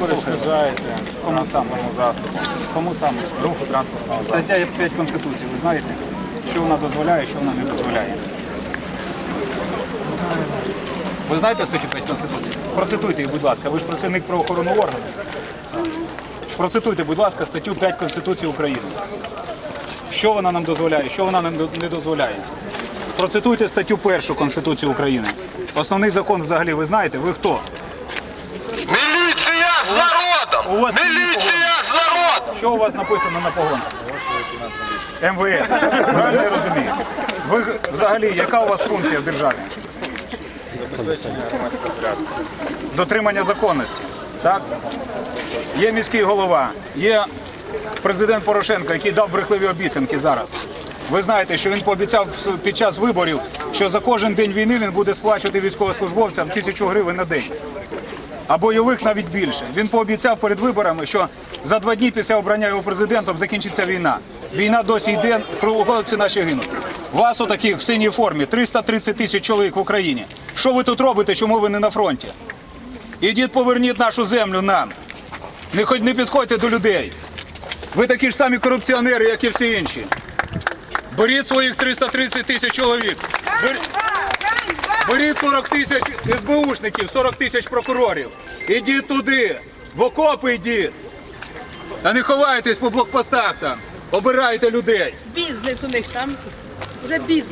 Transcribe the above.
перешкоджаєте Кому саме? засобу, Кому саме? руху транспортного засобу. Стаття 5 Конституції, ви знаєте, що вона дозволяє, що вона не дозволяє. Ви знаєте статтю 5 Конституції? Процитуйте її, будь ласка. Ви ж працівник правоохоронного органу. Процитуйте, будь ласка, статтю 5 Конституції України. Що вона нам дозволяє, що вона нам не дозволяє? Процитуйте статтю 1 Конституції України. Основний закон взагалі ви знаєте? Ви хто? З народом! у вас Міліція з народом! Що у вас написано на погонах? МВС. Правильно я розумію? Ви взагалі, яка у вас функція в державі? Забезпечення громадського порядку. Дотримання законності. Так? Є міський голова, є президент Порошенко, який дав брехливі обіцянки зараз. Ви знаєте, що він пообіцяв під час виборів, що за кожен день війни він буде сплачувати військовослужбовцям тисячу гривень на день. А бойових навіть більше. Він пообіцяв перед виборами, що за два дні після обрання його президентом закінчиться війна. Війна досі йде, хлопці наші гинуть. Вас отаких в синій формі 330 тисяч чоловік в Україні. Що ви тут робите? Чому ви не на фронті? Ідіть поверніть нашу землю нам. Не хоч не підходьте до людей. Ви такі ж самі корупціонери, як і всі інші. Беріть своїх 330 тисяч чоловік. Беріть 40 тисяч СБУшників, 40 тисяч прокурорів. Ідіть туди, в окопи йдіть. Та не ховайтесь по блокпостах там. Обирайте людей. Бізнес у них там. Вже бізнес.